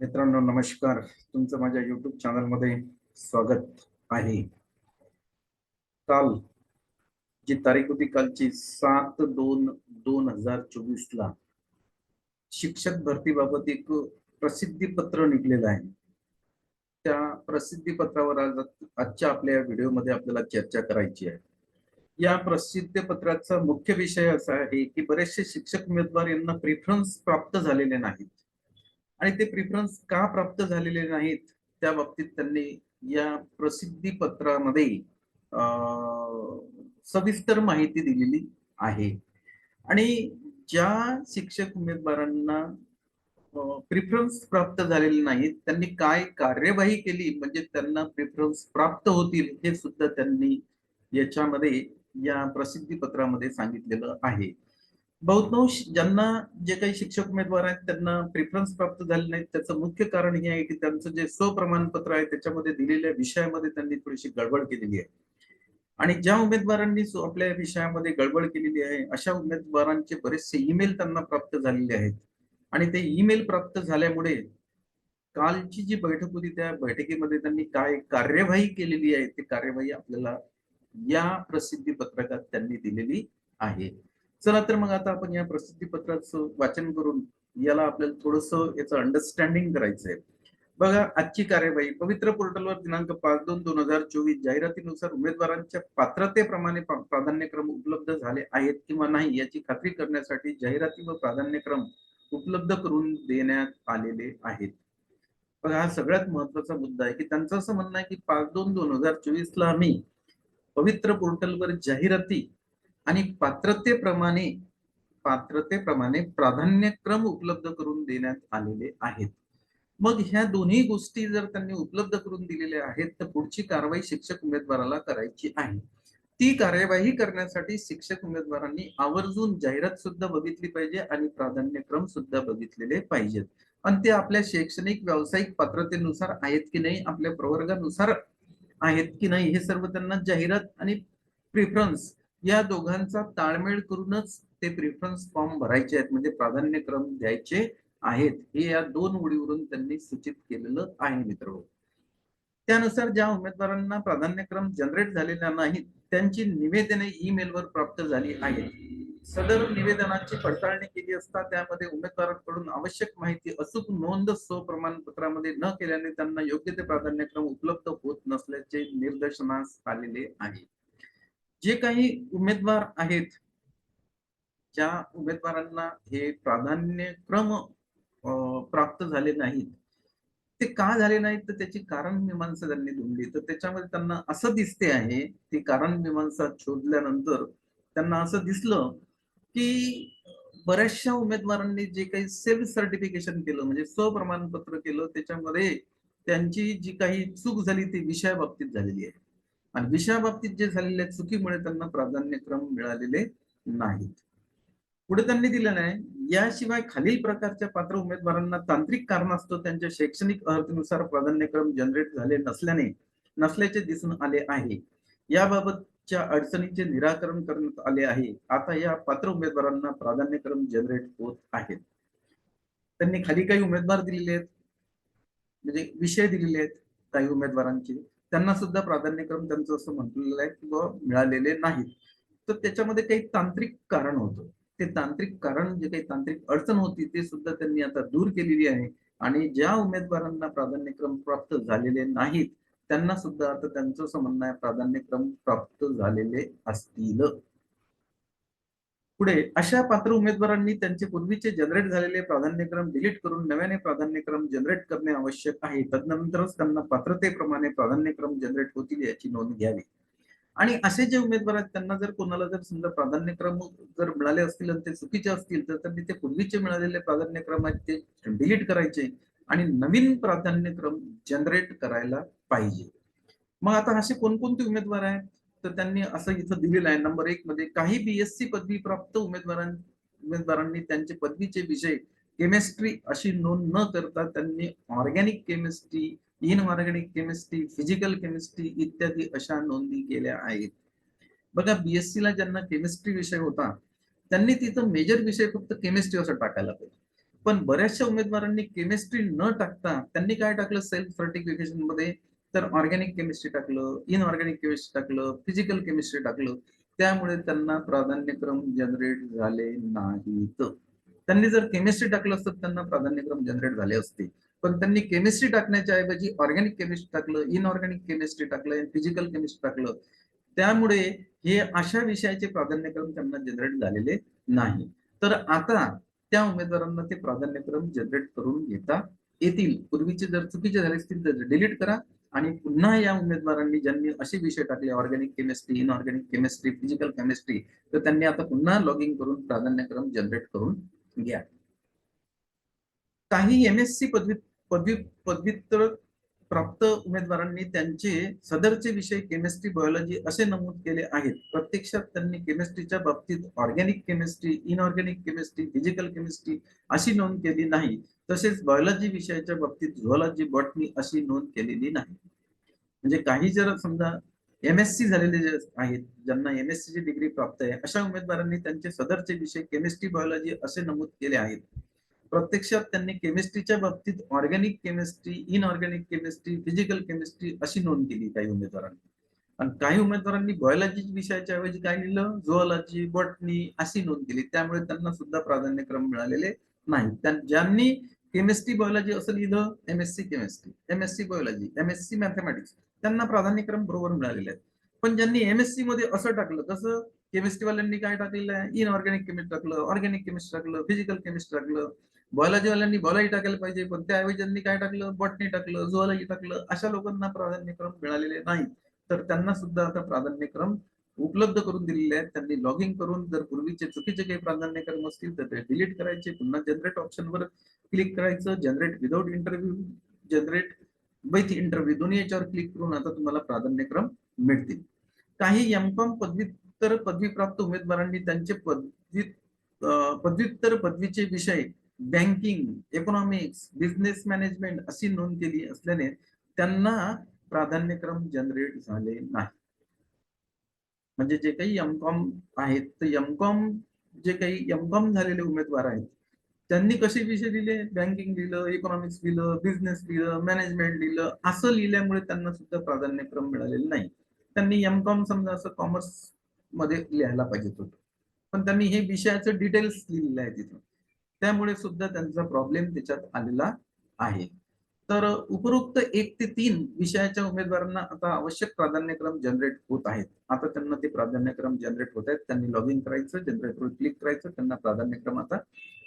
मित्रांनो नमस्कार. तुमचं माझ्या युट्यूब चॅनलमध्ये स्वागत आहे. काल जी तारीख होती कालची सात दोन दोन हजार चोवीस ला शिक्षक भरतीबाबत एक प्रसिद्धी पत्र निघलेलं आहे. त्या प्रसिद्धी पत्रावर आज आजच्या आपल्या व्हिडिओमध्ये आपल्याला चर्चा करायची आहे. या प्रसिद्धी पत्राचा मुख्य विषय असा आहे की बरेचसे शिक्षक उमेदवार यांना प्रिफरन्स प्राप्त झालेले नाहीत. आणि ते प्रिफरन्स का प्राप्त झालेले नाहीत त्या बाबतीत त्यांनी या प्रसिद्धी पत्रामध्ये सविस्तर माहिती दिलेली आहे. आणि ज्या शिक्षक उमेदवारांना प्रिफरन्स प्राप्त झालेले नाहीत त्यांनी काय कार्यवाही केली म्हणजे त्यांना प्रिफरन्स प्राप्त होतील हे सुद्धा त्यांनी याच्यामध्ये या प्रसिद्धी पत्रामध्ये सांगितलेलं आहे. बहुतांश ज्यांना जे काही शिक्षक उमेदवार आहेत त्यांना प्रिफरन्स प्राप्त झाले नाहीत. त्याचं मुख्य कारण हे आहे की त्यांचं जे स्वप्रमाणपत्र आहे त्याच्यामध्ये दिलेल्या विषयामध्ये त्यांनी थोडीशी गडबड केलेली आहे. आणि ज्या उमेदवारांनी आपल्या विषयामध्ये गडबड केलेली आहे अशा उमेदवारांचे बरेचसे ईमेल त्यांना प्राप्त झालेले आहेत. आणि ते ईमेल प्राप्त झाल्यामुळे कालची जी बैठक होती त्या बैठकीमध्ये त्यांनी काय कार्यवाही केलेली आहे ती कार्यवाही आपल्याला या प्रसिद्धी पत्रकात त्यांनी दिलेली आहे. चला तर मग आता आपण या प्रसिद्धी पत्राचं वाचन करून याला आपल्याला थोडस याचं अंडरस्टँडिंग करायचं आहे बघा आजची कार्यवाही. पवित्र पोर्टलवर दिनांक पाच दोन दोन हजार चोवीस जाहिरातीनुसार उमेदवारांच्या पात्रतेप्रमाणे प्राधान्यक्रम उपलब्ध झाले आहेत किंवा नाही याची खात्री करण्यासाठी जाहिराती व प्राधान्यक्रम उपलब्ध करून देण्यात आलेले आहेत. बघा हा सगळ्यात महत्त्वाचा मुद्दा आहे की त्यांचं असं म्हणणं आहे की पाच दोन दोन हजार चोवीस ला आम्ही पवित्र पोर्टलवर जाहिराती आणि पात्रतेप्रमाणे पात्रतेप्रमाणे प्राधान्यक्रम उपलब्ध करून देण्यात आलेले आहेत. मग ह्या दोन्ही गोष्टी जर त्यांनी उपलब्ध करून दिलेल्या आहेत तर पुढची कारवाई शिक्षक उमेदवाराला करायची आहे. ती कार्यवाही करण्यासाठी शिक्षक उमेदवारांनी आवर्जून जाहिरात सुद्धा बघितली पाहिजे आणि प्राधान्यक्रम सुद्धा बघितलेले पाहिजेत. आणि ते आपल्या शैक्षणिक व्यावसायिक पात्रतेनुसार आहेत की नाही आपल्या प्रवर्गानुसार आहेत की नाही हे सर्व त्यांना जाहिरात आणि प्रिफरन्स या दोघांचा ताळमेळ करूनच ते प्रिफरन्स फॉर्म भरायचे आहेत म्हणजे प्राधान्यक्रम द्यायचे आहेत. हे या दोन ओळीवरून त्यांनी सूचित केलेलं आहे मित्र त्यानुसार ज्या उमेदवारांना प्राधान्यक्रम जनरेट झालेला नाहीत त्यांची निवेदने ईमेलवर प्राप्त झाली आहेत. सदर निवेदनाची पडताळणी केली असता त्यामध्ये उमेदवारांकडून आवश्यक माहिती अचूक नोंद स्वप्रमाणपत्रामध्ये न केल्याने त्यांना योग्य ते प्राधान्यक्रम उपलब्ध होत नसल्याचे निदर्शनास आलेले आहे. जे काही उमेदवार आहेत ज्या उमेदवारांना हे प्राधान्यक्रम अं, प्राप्त झाले नाहीत ते का झाले नाहीत? तर त्याची कारण मीमांसा त्यांनी धुंडली. तर त्याच्यामध्ये त्यांना असं दिसते आहे ती कारण मीमांसा शोधल्यानंतर त्यांना असं दिसलं की बऱ्याचशा उमेदवारांनी जे काही सेल्फ सर्टिफिकेशन केलं म्हणजे स्वप्रमाणपत्र केलं त्याच्यामध्ये त्यांची जी काही चूक झाली ती विषया बाबतीत झालेली आहे. आणि विषयाबाबतीत जे झालेल्या चुकीमुळे त्यांना प्राधान्यक्रम मिळालेले नाहीत. पुढे त्यांनी दिलं नाही. याशिवाय खालील प्रकारच्या पात्र उमेदवारांना तांत्रिक कारणास्तव त्यांच्या शैक्षणिक अर्थनुसार प्राधान्यक्रम जनरेट झाले नसल्याने नसल्याचे दिसून आले आहे. याबाबतच्या अडचणीचे निराकरण करण्यात आले आहे. आता या पात्र उमेदवारांना प्राधान्यक्रम जनरेट होत आहेत त्यांनी खाली काही उमेदवार दिलेले आहेत. म्हणजे विषय दिलेले आहेत काही उमेदवारांचे. त्यांना सुद्धा प्राधान्यक्रम त्यांचं असं म्हटलेलं आहे की मिळालेले नाहीत. तर त्याच्यामध्ये काही तांत्रिक कारण होतं. ते तांत्रिक कारण जे काही तांत्रिक अडचण होती ते सुद्धा त्यांनी आता दूर केलेली आहे. आणि ज्या उमेदवारांना प्राधान्यक्रम प्राप्त झालेले नाहीत त्यांना सुद्धा आता त्यांचं असं म्हणणं आहे प्राधान्यक्रम प्राप्त झालेले असतील. पुढे अशा पात्र उमेदवारांनी त्यांचे पूर्वीचे जनरेट झालेले प्राधान्यक्रम डिलीट करून नव्याने प्राधान्यक्रम जनरेट करणे आवश्यक आहे. तदनंतरच त्यांना पात्रतेप्रमाणे प्राधान्यक्रम जनरेट होतील याची नोंद घ्यावी. आणि असे जे उमेदवार आहेत त्यांना जर कोणाला जर समजा प्राधान्यक्रम जर मिळाले असतील आणि ते चुकीचे असतील तर त्यांनी ते पूर्वीचे मिळालेले प्राधान्यक्रम आहेत ते डिलीट करायचे आणि नवीन प्राधान्यक्रम जनरेट करायला पाहिजे. मग आता असे कोणकोणते उमेदवार आहेत? तर त्यांनी असं इथं दिलेलं आहे. नंबर एक मध्ये काही बीएससी पदवी प्राप्त उमेदवारां उमेदवारांनी त्यांचे पदवीचे विषय केमिस्ट्री अशी नोंद न करता त्यांनी organic chemistry inorganic chemistry physical chemistry इत्यादी अशा नोंदी केल्या आहेत. बघा बीएससी ला ज्यांना केमिस्ट्री विषय होता त्यांनी तिथं मेजर विषय फक्त केमिस्ट्री असं टाकायला पाहिजे. पण बऱ्याचशा उमेदवारांनी केमिस्ट्री न टाकता त्यांनी काय टाकलं? सेल्फ सर्टिफिकेशनमध्ये तर ऑर्गॅनिक केमिस्ट्री टाकलं इनऑर्गॅनिक केमिस्ट्री टाकलं फिजिकल केमिस्ट्री टाकलं. त्यामुळे त्यांना प्राधान्यक्रम जनरेट झाले नाहीत. त्यांनी जर केमिस्ट्री टाकलं असतं तर त्यांना प्राधान्यक्रम जनरेट झाले असते. पण त्यांनी केमिस्ट्री टाकण्याच्या ऐवजी ऑर्गॅनिक केमिस्ट्री टाकलं इनऑर्गॅनिक केमिस्ट्री टाकलं फिजिकल केमिस्ट्री टाकलं. त्यामुळे हे अशा विषयाचे प्राधान्यक्रम त्यांना जनरेट झालेले नाही. तर आता त्या उमेदवारांना ते प्राधान्यक्रम जनरेट करून घेता येतील. पूर्वीचे जर चुकीचे झाले असतील तर डिलीट करा. आणि पुन्हा या उमेदवारांनी ज्यांनी असे विषय टाकले organic chemistry inorganic chemistry physical chemistry तर त्यांनी आता पुन्हा लॉगिंग करून प्राधान्यक्रम जनरेट करून घ्या. काही एम एस सी पदवी पदवी पदव्युत्तर प्राप्त उमेदवारांनी त्यांचे सदरचे विषय केमिस्ट्री बायोलॉजी असे नमूद केले आहेत. प्रत्यक्षात त्यांनी केमिस्ट्रीच्या बाबतीत organic chemistry inorganic chemistry physical chemistry अशी नोंद केली नाही. तसेच बायोलॉजी विषयाच्या बाबतीत झुओलॉजी बॉटनी अशी नोंद केलेली नाही. म्हणजे काही जर समजा एम एस सी झालेले जे आहेत ज्यांना एम एस सी ची डिग्री प्राप्त आहे अशा उमेदवारांनी त्यांचे सदरचे विषय केमिस्ट्री बायोलॉजी असे नमूद केले आहेत. प्रत्यक्षात त्यांनी केमिस्ट्रीच्या बाबतीत organic chemistry inorganic chemistry physical chemistry अशी नोंद केली काही उमेदवारांनी. आणि काही उमेदवारांनी बॉयलॉजी विषयाच्या ऐवजी काय लिहिलं? झुऑलॉजी बॉटनी अशी नोंद केली. त्यामुळे त्यांना सुद्धा प्राधान्यक्रम मिळालेले नाही ज्यांनी केमिस्ट्री बायोलॉजी असं लिहिलं M S C chemistry M S C biology M S C mathematics त्यांना प्राधान्यक्रम बरोबर मिळालेले आहेत. पण ज्यांनी एम एस सी मध्ये असं टाकलं कसं? केमिस्ट्री वाल्यांनी काय टाकलेलं आहे? इनऑर्गॅनिक केमिस्ट्री टाकलं ऑर्गॅनिक केमिस्ट्री टाकलं फिजिकल केमिस्ट्री टाकलं बायोलॉजी वाल्यांनी बायोलॉजी टाकायला पाहिजे पण त्याऐवजी त्यांनी काय टाकलं? बॉटनी टाकलं झुऑलॉजी टाकलं अशा लोकांना प्राधान्यक्रम मिळालेले नाही तर त्यांना सुद्धा आता प्राधान्यक्रम उपलब्ध करून दिलेले आहेत. त्यांनी लॉगिंग करून जर पूर्वीचे चुकीचे काही प्राधान्यक्रम असतील तर ते डिलीट करायचे पुन्हा जनरेट ऑप्शनवर क्लिक करायचं generate without interview generate with interview दोन्ही याच्यावर क्लिक करून आता तुम्हाला प्राधान्यक्रम मिळतील. काही एमकॉम पदव्युत्तर पदवी प्राप्त उमेदवारांनी त्यांचे पदवी पदव्युत्तर पदवीचे विषय बँकिंग इकॉनॉमिक्स बिझनेस मॅनेजमेंट अशी नोंद केली असल्याने त्यांना प्राधान्यक्रम जनरेट झाले नाही. म्हणजे जे काही एमकॉम आहेत तर एमकॉम जे काही एमकॉम झालेले उमेदवार आहेत त्यांनी कसे विषय लिहिले बँकिंग लिहिलं इकॉनॉमिक्स लिहिलं बिझनेस लिहिलं मॅनेजमेंट लिहिलं असं लिहिल्यामुळे त्यांना सुद्धा प्राधान्यक्रम मिळालेले नाही. त्यांनी एमकॉम समजा असं कॉमर्समध्ये लिहायला पाहिजे होतं. पण त्यांनी हे विषयाचं डिटेल्स लिहिलेलं आहे तिथं. त्यामुळे सुद्धा त्यांचा प्रॉब्लेम त्याच्यात आलेला आहे. तर उपरोक्त एक ते तीन विषयाच्या उमेदवारांना आता आवश्यक प्राधान्यक्रम जनरेट होत आहेत. आता त्यांना ते प्राधान्यक्रम जनरेट होत आहेत. त्यांनी लॉग इन करायचं जनरेटवर क्लिक करायचं त्यांना प्राधान्यक्रम आता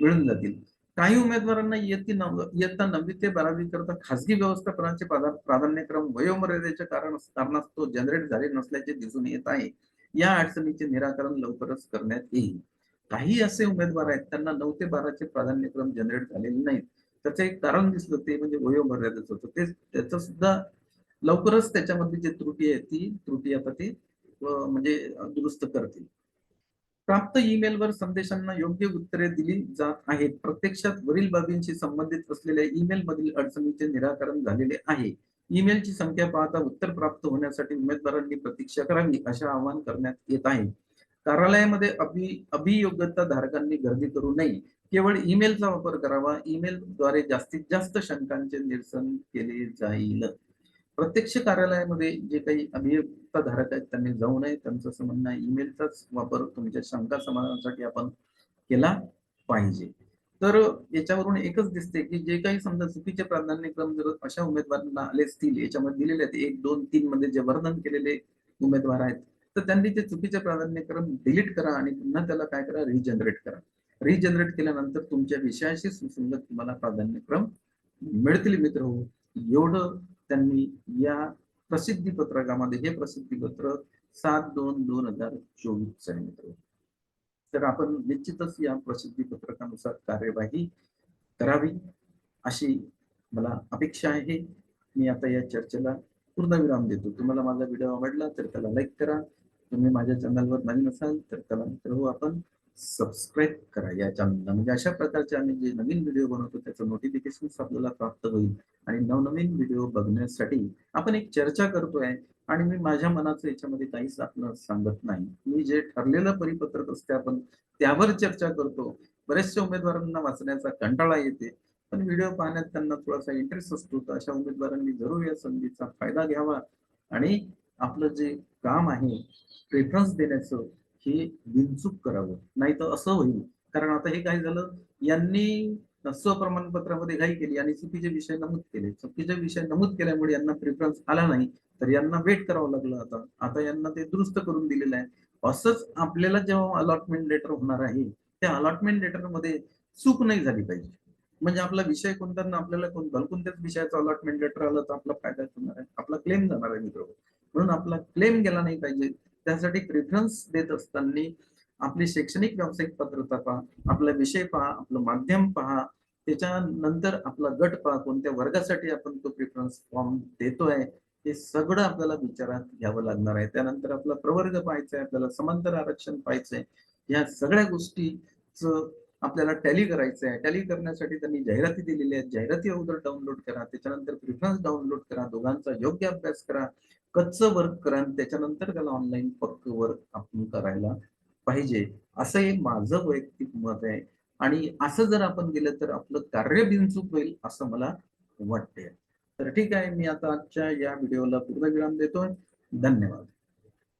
मिळून जातील. काही उमेदवारांना इयत्ती नव इयत्ता नववी ते बारावी करता खासगी व्यवस्थापनाचे प्राधान्यक्रम वयोमर्यादेच्या कारण कारणास्तव जनरेट झाले नसल्याचे दिसून येत आहे. या अडचणीचे निराकरण लवकरच करण्यात येईल. काही असे उमेदवार आहेत त्यांना नऊ ते बाराचे प्राधान्यक्रम जनरेट झालेले नाहीत. त्याचं एक कारण दिसलं ते म्हणजे वयोमर्यादेच होतं. ते त्याचं सुद्धा लवकरच त्याच्यामध्ये जी त्रुटी आहे ती त्रुटी आता ते म्हणजे दुरुस्त करतील. प्राप्त ईमेलवर संदेशांना योग्य उत्तरे दिली जात आहेत. प्रत्यक्षात वरील बाबींशी संबंधित असलेल्या ईमेल मधील अडचणीचे निराकरण झालेले आहे. ईमेलची संख्या पाहता उत्तर प्राप्त होण्यासाठी उमेदवारांनी प्रतीक्षा करावी असे आवाहन करण्यात येत आहे. कार्यालयामध्ये अभि अभियोग्यता धारकांनी गर्दी करू नये. केवळ ईमेलचा वापर करावा. ईमेल द्वारे जास्तीत जास्त शंकांचे निरसन केले जाईल. प्रत्यक्ष कार्यालयामध्ये जे काही अभियोक्ता धारक आहेत त्यांनी जाऊ नये. त्यांचं असं म्हणणं आहे ईमेलचाच वापर तुमच्या शंका समाधानासाठी आपण केला पाहिजे. तर याच्यावरून एकच दिसते की जे काही समजा चुकीचे प्राधान्यक्रम जर अशा उमेदवारांना आले असतील याच्यामध्ये दिलेले आहेत एक दोन तीन मध्ये जे वर्णन केलेले उमेदवार आहेत तर त्यांनी ते चुकीचे प्राधान्यक्रम डिलीट करा आणि पुन्हा त्याला काय करा रिजनरेट करा. रिजनरेट केल्यानंतर तुमच्या विषयाशी सुसंगत तुम्हाला प्राधान्यक्रम मिळतील मित्र. हो एवढं त्यांनी या प्रसिद्धी पत्रकामध्ये हे प्रसिद्धीपत्र सात दोन दोन हजार चोवीस आहे मित्र. तर आपण निश्चितच या प्रसिद्धी पत्रकानुसार कार्यवाही करावी अशी मला अपेक्षा आहे. मी आता या चर्चेला पूर्णविराम देतो. तुम्हाला माझा व्हिडिओ आवडला तर त्याला लाईक करा. तुम्ही माझ्या चॅनलवर नवीन असाल तर त्याला मित्र हो आपण सबस्क्राईब करा या चॅनलला म्हणजे अशा प्रकारचे आम्ही जे नवीन व्हिडिओ बनवतो त्याचं नोटिफिकेशन आपल्याला प्राप्त होईल. आणि नवनवीन व्हिडिओ बघण्यासाठी आपण एक चर्चा करतोय आणि मी माझ्या मनाचं याच्यामध्ये काहीच आपण सांगत नाही. मी जे ठरलेलं परिपत्रक असते आपण त्यावर चर्चा करतो. बरेचशा उमेदवारांना वाचण्याचा कंटाळा येते पण व्हिडिओ पाहण्यात त्यांना थोडासा इंटरेस्ट असतो. तर अशा उमेदवारांनी जरूर या संधीचा फायदा घ्यावा आणि आपलं जे काम आहे. प्रेफरन्स देण्याचं हे बिनचूक करावं. नाही तर असं होईल. कारण आता हे काय झालं? यांनी स्वप्रमाणपत्रामध्ये घाई केली आणि चुकीचे विषय नमूद केले. चुकीचे विषय नमूद केल्यामुळे यांना प्रेफरन्स आला नाही. तर यांना वेट करावं लागलं आता. आता यांना ते दुरुस्त करून दिलेलं आहे. असंच आपल्याला जेव्हा अलॉटमेंट लेटर होणार आहे त्या अलॉटमेंट लेटरमध्ये चूक नाही झाली पाहिजे. म्हणजे आपला विषय कोणता ना आपल्याला कोण भलकोणत्याच विषयाचं अलॉटमेंट लेटर आलं तर आपला फायदा होणार आहे. आपला क्लेम जाणार आहे मित्र म्हणून आपला क्लेम गेला नाही पाहिजे. त्यासाठी प्रेफरन्स देत असताना आपली शैक्षणिक व्यावसायिक पात्रता पहा आपला विषय पहा आपलं माध्यम पहा त्याच्यानंतर आपला गट पहा कोणत्या वर्गासाठी आपण तो प्रेफरन्स फॉर्म देतोय हे सगळं आपल्याला विचारात घ्यावं लागणार आहे. त्यानंतर आपला प्रवर्ग पाहायचा आहे आपल्याला समांतर आरक्षण पाहायचंय. या सगळ्या गोष्टीच आपल्याला टॅली करायचं आहे. टॅली करण्यासाठी त्यांनी जाहिराती दिलेल्या आहेत. जाहिराती अगोदर डाउनलोड करा. त्याच्यानंतर प्रिफरन्स डाउनलोड करा. दोघांचा योग्य अभ्यास करा. कच्चं वर्क करा आणि त्याच्यानंतर त्याला ऑनलाईन पक्क वर्क आपण करायला पाहिजे. असं हे माझं वैयक्तिक मत आहे. आणि असं जर आपण गेलं तर आपलं कार्य बिनचूक होईल असं मला वाटते तर ठीक आहे. मी आता आजच्या या व्हिडिओला पूर्ण विराम देतोय. धन्यवाद.